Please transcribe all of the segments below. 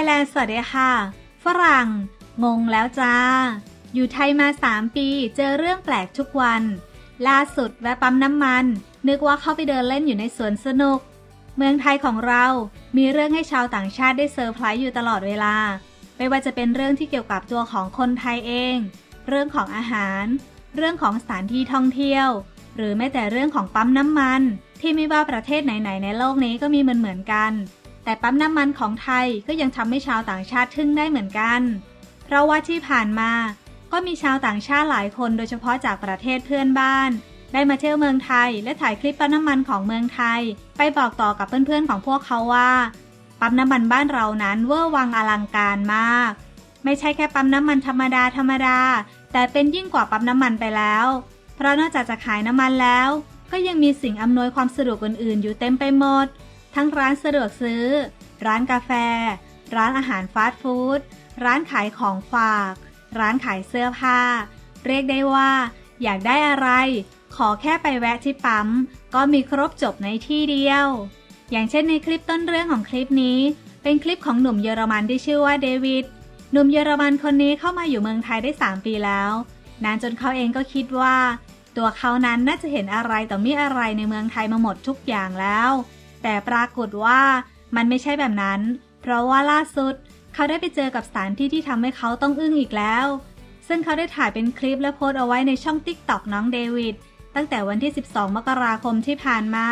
ยแลนด์สวัสดีค่ะ ฝรั่ง งงแล้วจ้า อยู่ไทยมา 3 ปี เจอเรื่องแปลกทุกวัน ล่าสุดแวะปั๊มน้ำมัน นึกว่าเข้าไปเดินเล่นอยู่ในสวนสนุก เมืองไทยของเรา มีเรื่องให้ชาวต่างชาติได้เซอร์ไพรส์อยู่ตลอดเวลา ไม่ว่าจะเป็นเรื่องที่เกี่ยวกับตัวของคนไทยเอง เรื่องของอาหาร เรื่องของสถานที่ท่องเที่ยว หรือแม้แต่เรื่องของปั๊มน้ำมัน ที่ไม่ว่าประเทศไหนๆในโลกนี้ก็มีเหมือนเหมือนๆกัน แต่ปั๊มน้ำมันของไทยก็ยังทำให้ชาวต่างชาติทึ่งได้เหมือนกัน เพราะว่าที่ผ่านมาก็มีชาวต่างชาติหลายคนโดยเฉพาะจากประเทศเพื่อนบ้าน ได้มาเที่ยวเมืองไทยและถ่ายคลิปปั๊มน้ำมันของเมืองไทย ไปบอกต่อกับเพื่อนๆของพวกเขาว่าปั๊มน้ำมันบ้านเรานั้นเวอร์วังอลังการมาก ไม่ใช่แค่ปั๊มน้ำมันธรรมดาธรรมดา แต่เป็นยิ่งกว่าปั๊มน้ำมันไปแล้ว เพราะนอกจากจะขายน้ำมันแล้ว ก็ยังมีสิ่งอำนวยความสะดวกอื่นๆ อยู่เต็มไปหมด ทั้งร้านสะดวกซื้อ ร้านกาแฟ ร้านอาหารฟาสต์ฟู้ด ร้านขายของฝาก ร้านขายเสื้อผ้า เรียกได้ว่า อยากได้อะไร ขอแค่ไปแวะที่ปั๊ม ก็มีครบจบในที่เดียว อย่างเช่นในคลิปต้นเรื่องของคลิปนี้ เป็นคลิปของหนุ่มเยอรมันที่ชื่อว่าเดวิด หนุ่มเยอรมันคนนี้เข้ามาอยู่เมืองไทยได้ 3 ปีแล้ว นานจนเขาเองก็คิดว่า ตัวเขานั้นน่าจะเห็นอะไรต่อมีอะไรในเมืองไทยมาหมดทุกอย่างแล้ว แต่ปรากฏว่ามันไม่ใช่แบบนั้น เพราะว่าล่าสุด เขาได้ไปเจอกับสถานที่ที่ทำให้เขาต้องอึ้งอีกแล้ว ซึ่งเขาได้ถ่ายเป็นคลิปและโพสต์เอาไว้ในช่อง TikTok น้องเดวิดตั้งแต่วันที่ 12 มกราคมที่ผ่านมา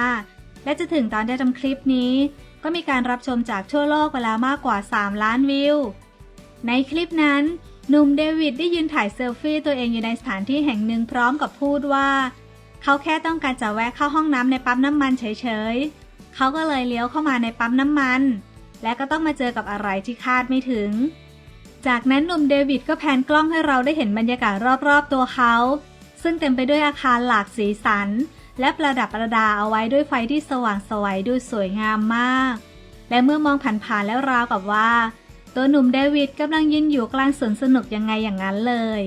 และจะถึงตอนที่ทำคลิปนี้ ก็มีการรับชมจากทั่วโลกไปแล้วมากกว่า 3 ล้านวิว ในคลิปนั้นหนุ่มเดวิดได้ยืนถ่ายเซลฟี่ตัวเองอยู่ในสถานที่แห่งหนึ่งพร้อมกับพูดว่า เขาแค่ต้องการจะแวะเข้าห้องน้ำในปั๊มน้ำมันเฉยๆ เขาก็เลยเลี้ยวเข้ามาในปั๊มน้ำมัน และก็ต้องมาเจอกับอะไรที่คาดไม่ถึง จากนั้นหนุ่มเดวิดก็แพนกล้องให้เราได้เห็นบรรยากาศรอบๆตัวเขา ซึ่งเต็มไปด้วยอาคารหลากสีสัน และประดับประดาเอาไว้ด้วยไฟที่สว่างสวยดูสวยงามมาก และเมื่อมองผ่านๆแล้วราวกับว่า ตัวหนุ่มเดวิดกำลังยืนอยู่กลางสวนสนุกยังไงอย่างนั้นเลย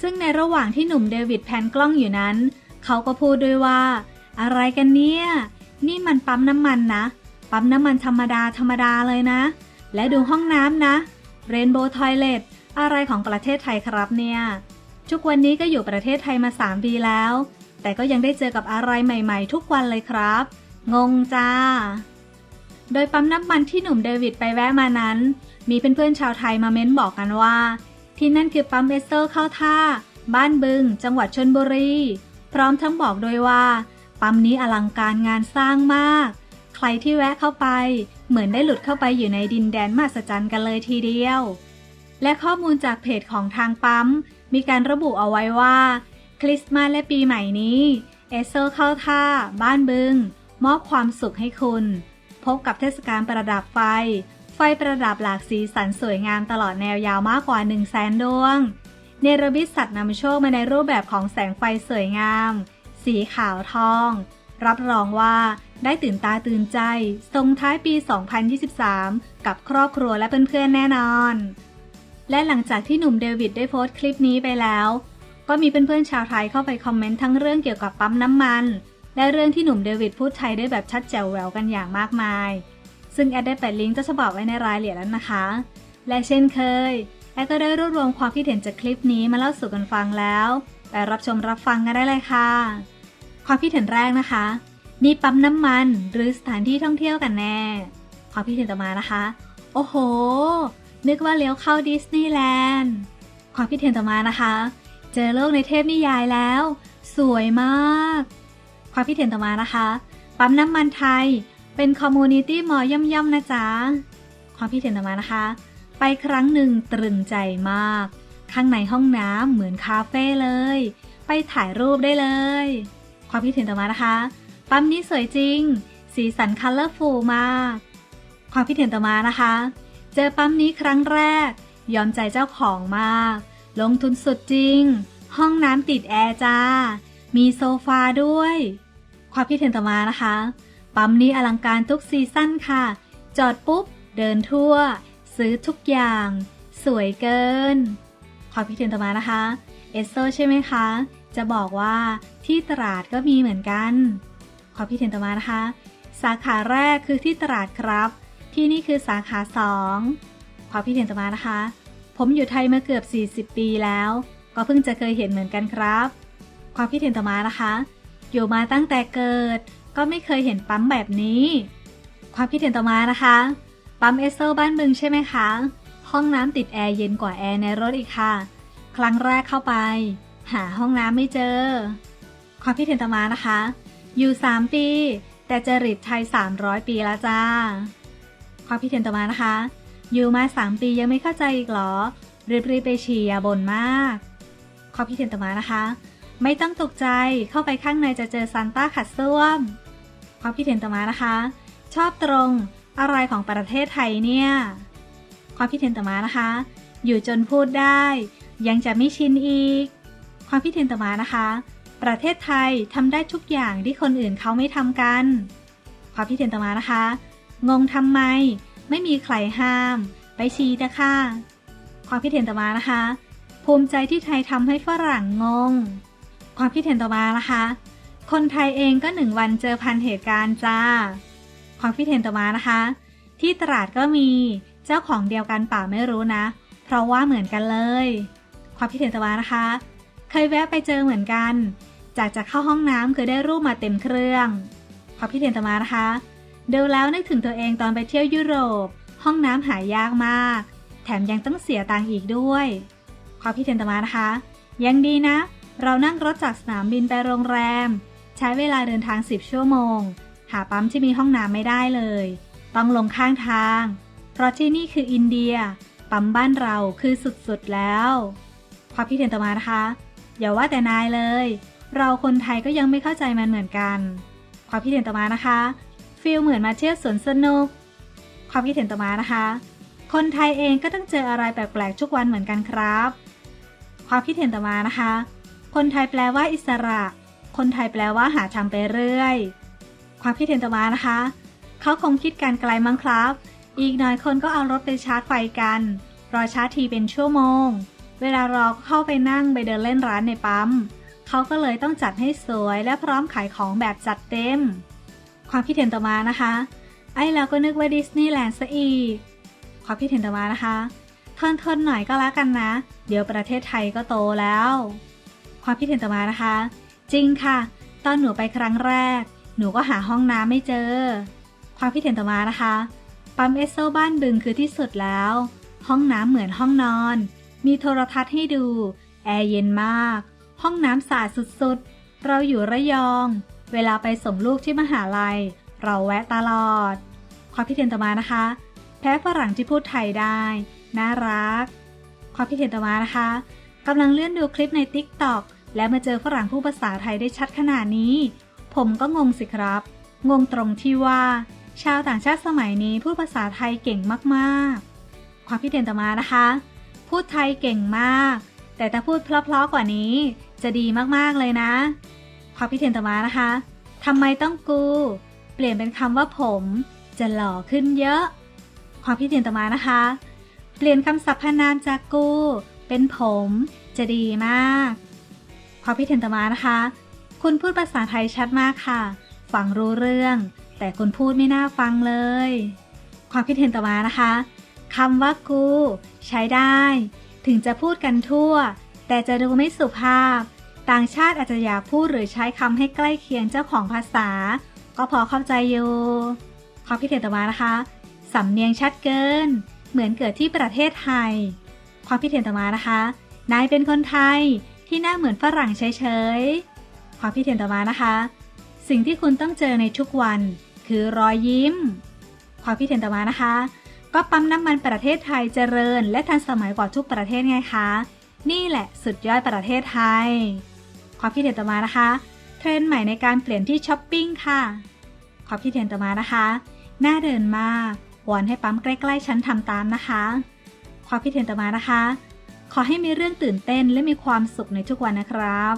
ซึ่งในระหว่างที่หนุ่มเดวิดแพนกล้องอยู่นั้น เขาก็พูดด้วยว่า อะไรกันเนี่ย นี่มันปั๊มน้ำมันนะ ปั๊มน้ำมันธรรมดาธรรมดาเลยนะ และดูห้องน้ำนะเรนโบว์ทอยเลตอะไรของประเทศไทยครับเนี่ย ทุกวันนี้ก็อยู่ประเทศไทยมา 3 ปีแล้ว แต่ก็ยังได้เจอกับอะไรใหม่ๆ ทุกวันเลยครับ งงจ้า โดยปั๊มน้ำมันที่หนุ่มเดวิดไปแวะมานั้น มีเพื่อนๆชาวไทยมาเม้นบอกกันว่า ที่นั่นคือปั๊มเอสเซอร์เข้าท่า บ้านบึง จังหวัดชนบุรี พร้อมทั้งบอกด้วยว่า ปั๊มนี้อลังการงานสร้างมาก ใครที่แวะเข้าไป เหมือนได้หลุดเข้าไปอยู่ในดินแดนมหัศจรรย์กันเลยทีเดียว และข้อมูลจากเพจของทางปั๊ม มีการระบุเอาไว้ว่า คริสต์มาสและปีใหม่นี้เอสเซอร์เข้าท่า บ้านบึง มอบความสุขให้คุณ พบกับเทศกาลประดับไฟ ไฟประดับหลากสีสันสวยงามตลอดแนวยาวมากกว่า 1 0 0 0 0แสนดวง เนรมิตสัตว์นำโชคมาในรูปแบบของแสงไฟสวยงาม สีขาวทอง รับรองว่าได้ตื่นตาตื่นใจส่งท้ายปี 2023 กับครอบครัวและเพื่อนๆแน่นอน และหลังจากที่หนุ่มเดวิดได้โพสต์คลิปนี้ไปแล้ว ก็มีเพื่อนๆชาวไทยเข้าไปคอมเมนต์ทั้งเรื่องเกี่ยวกับปั๊มน้ำมัน และเรื่องที่หนุ่มเดวิดพูดไทยได้แบบชัดแจ๋วแหววกันอย่างมากมาย ซึ่งแอดได้แปะลิงก์ต้นฉบับไว้ในรายละเอียดแล้วนะคะ และเช่นเคยแอดก็ได้รวบรวมความคิดเห็นจากคลิปนี้มาเล่าสู่กันฟังแล้ว ไปรับชมรับฟังกันได้เลยค่ะ ความคิดเห็นแรกนะคะ นี่ปั๊มน้ำมันหรือสถานที่ท่องเที่ยวกันแน่ ความคิดเห็นต่อมานะคะ โอ้โห นึกว่าเลี้ยวเข้าดิสนีย์แลนด์ความคิดเห็นต่อมานะคะ เจอโลกในเทพนิยายแล้ว สวยมาก ความคิดเห็นต่อมานะคะ ปั๊มน้ำมันไทย เป็นคอมมูนิตี้มอย่ำๆนะจ๊ะ ความคิดเห็นต่อมานะคะ ไปครั้งหนึ่งตรึงใจมาก ข้างในห้องน้ำเหมือนคาเฟ่เลย ไปถ่ายรูปได้เลย ความคิดเห็นต่อมานะคะ ปั๊มนี้สวยจริง สีสันคัลเลอร์ฟูลมาก ความคิดเห็นต่อมานะคะ เจอปั๊มนี้ครั้งแรก ยอมใจเจ้าของมาก ลงทุนสุดจริง ห้องน้ำติดแอร์จ้า มีโซฟาด้วย ความคิดเห็นต่อมานะคะ ปั๊มนี้อลังการทุกซีซั่นค่ะ จอดปุ๊บ เดินทั่ว ซื้อทุกอย่าง สวยเกิน ความคิดเห็นต่อมานะคะ เอสโซใช่ไหมคะ จะบอกว่าที่ตราดก็มีเหมือนกัน ความคิดเห็นต่อมานะคะ สาขาแรกคือที่ตราดครับ ที่นี่คือสาขาสองความคิดเห็นต่อมานะคะ ผมอยู่ไทยมาเกือบ 40 ปีแล้ว ก็เพิ่งจะเคยเห็นเหมือนกันครับ ความคิดเห็นต่อมานะคะ อยู่มาตั้งแต่เกิด ก็ไม่เคยเห็นปั๊มแบบนี้ ความคิดเห็นต่อมานะคะ ปั๊มเอสโซบ้านบึงใช่ไหมคะ ห้องน้ำติดแอร์เย็นกว่าแอร์ในรถอีกค่ะ ครั้งแรกเข้าไป หาห้องน้ำไม่เจอ ความคิดเห็นต่อมานะคะ อยู่ 3 ปี แต่จริตไทย 300 ปีแล้วจ้า ความคิดเห็นต่อมานะคะ อยู่มา 3 ปียังไม่เข้าใจอีกหรอรีบๆไปฉี่อย่าบ่นมาก ความคิดเห็นต่อมานะคะ ไม่ต้องตกใจเข้าไปข้างในจะเจอซานต้าขัดส้วม ความคิดเห็นต่อมานะคะ ชอบตรงอะไรของประเทศไทยเนี่ย ความคิดเห็นต่อมานะคะ อยู่จนพูดได้ ยังจะไม่ชินอีก ความคิดเห็นต่อมานะคะ ประเทศไทยทำได้ทุกอย่างที่คนอื่นเขาไม่ทำกัน ความคิดเห็นต่อมานะคะ งงทำไม ไม่มีใครห้าม ไปชี้นะคะความคิดเห็นต่อมานะคะ ภูมิใจที่ไทยทำให้ฝรั่งงง ความคิดเห็นต่อมานะคะ คนไทยเองก็หนึ่งวันเจอพันเหตุการณ์จ้า ความคิดเห็นต่อมานะคะ ที่ตราดก็มี เจ้าของเดียวกันป่าไม่รู้นะ เพราะว่าเหมือนกันเลย ความคิดเห็นต่อมานะคะ เคยแวะไปเจอเหมือนกัน จากจะเข้าห้องน้ำคือได้รูปมาเต็มเครื่อง ความคิดเห็นต่อมานะคะดูแล้วนึกถึงตัวเองตอนไปเที่ยวยุโรป ห้องน้ำหายากมาก แถมยังต้องเสียตังค์อีกด้วย ความคิดเห็นต่อมานะคะ ยังดีนะ เรานั่งรถจากสนามบินไปโรงแรม ใช้เวลาเดินทาง 10 ชั่วโมง หาปั๊มที่มีห้องน้ำไม่ได้เลย ต้องลงข้างทาง เพราะที่นี่คืออินเดีย ปั๊มบ้านเราคือสุดๆแล้วความคิดเห็นต่อมานะคะ อย่าว่าแต่นายเลย เราคนไทยก็ยังไม่เข้าใจมันเหมือนกัน ความคิดเห็นต่อมานะคะฟีลเหมือนมาเที่ยวสวนสนุก ความคิดเห็นต่อมานะคะ คนไทยเองก็ต้องเจออะไรแปลกๆทุกวันเหมือนกันครับ ความคิดเห็นต่อมานะคะ คนไทยแปลว่าอิสระ คนไทยแปลว่าหาทำไปเรื่อย ความคิดเห็นต่อมานะคะ เขาคงคิดการไกลมั้งครับ อีกหน่อยคนก็เอารถไปชาร์จไฟกัน รอชาร์จทีเป็นชั่วโมง เวลารอเข้าไปนั่งไปเดินเล่นร้านในปั๊ม เขาก็เลยต้องจัดให้สวยและพร้อมขายของแบบจัดเต็ม ความคิดเห็นต่อมานะคะ ไอ้เราก็นึกว่าดิสนีย์แลนด์ซะอีก ความคิดเห็นต่อมานะคะทนทนหน่อยก็แล้วกันนะ เดี๋ยวประเทศไทยก็โตแล้ว ความคิดเห็นต่อมานะคะ จริงค่ะ ตอนหนูไปครั้งแรก หนูก็หาห้องน้ำไม่เจอ ความคิดเห็นต่อมานะคะ ปั๊มเอสโซบ้านบึงคือที่สุดแล้ว ห้องน้ำเหมือนห้องนอน มีโทรทัศน์ให้ดู แอร์เย็นมาก ห้องน้ำสะอาดสุดๆ เราอยู่ระยอง เวลาไปส่งลูกที่มหาลัย เราแวะตลอด ความคิดเห็นต่อมานะคะ แพ้ฝรั่งที่พูดไทยได้ น่ารัก ความคิดเห็นต่อมานะคะกำลังเลื่อนดูคลิปใน t ิ k t o k แล้วมาเจอฝรั่งผู้ภาษาไทยได้ชัดขนาดนี้ ผมก็งงสิครับ งงตรงที่ว่า ชาวต่างชาติสมัยนี้พูดภาษาไทยเก่งมากๆ ความคิดเห็นต่อมานะคะ พูดไทยเก่งมาก แต่ถ้าพูดเพลาะๆกว่านี้ จะดีมากๆเลยนะ ความคิดเห็นต่อมานะคะทำไมต้องกู เปลี่ยนเป็นคำว่าผม จะหล่อขึ้นเยอะ ความคิดเห็นต่อมานะคะ เปลี่ยนคำสรรพนามจากกู เป็นผม จะดีมาก ความคิดเห็นต่อมานะคะ คุณพูดภาษาไทยชัดมากค่ะ ฟังรู้เรื่อง แต่คุณพูดไม่น่าฟังเลย ความคิดเห็นต่อมานะคะคำว่ากู ใช้ได้ ถึงจะพูดกันทั่ว แต่จะดูไม่สุภาพ ต่างชาติอาจจะอยากพูดหรือใช้คำให้ใกล้เคียงเจ้าของภาษา ก็พอเข้าใจอยู่ความคิดเห็นต่อมานะคะสำเนียงชัดเกิน เหมือนเกิดที่ประเทศไทย ความคิดเห็นต่อมานะคะ นายเป็นคนไทยที่หน้าเหมือนฝรั่งเฉยๆความคิดเห็นต่อมานะคะ สิ่งที่คุณต้องเจอในทุกวัน คือรอยยิ้ม ความคิดเห็นต่อมานะคะ ก็ปั๊มน้ำมันประเทศไทยเจริญ และทันสมัยกว่าทุกประเทศไงคะ นี่แหละสุดยอดประเทศไทย ความคิดเห็นต่อมานะคะ เทรนด์ใหม่ในการเปลี่ยนที่ช้อปปิ้งค่ะ ความคิดเห็นต่อมานะคะน่าเดินมากวอนให้ปั๊มใกล้ๆฉันทำตามนะคะ ความคิดเห็นต่อมานะคะ ขอให้มีเรื่องตื่นเต้นและมีความสุขในทุกวันนะครับ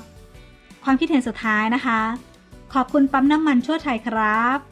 ความคิดเห็นสุดท้ายนะคะ ขอบคุณปั๊มน้ำมันชั่วไทยครับ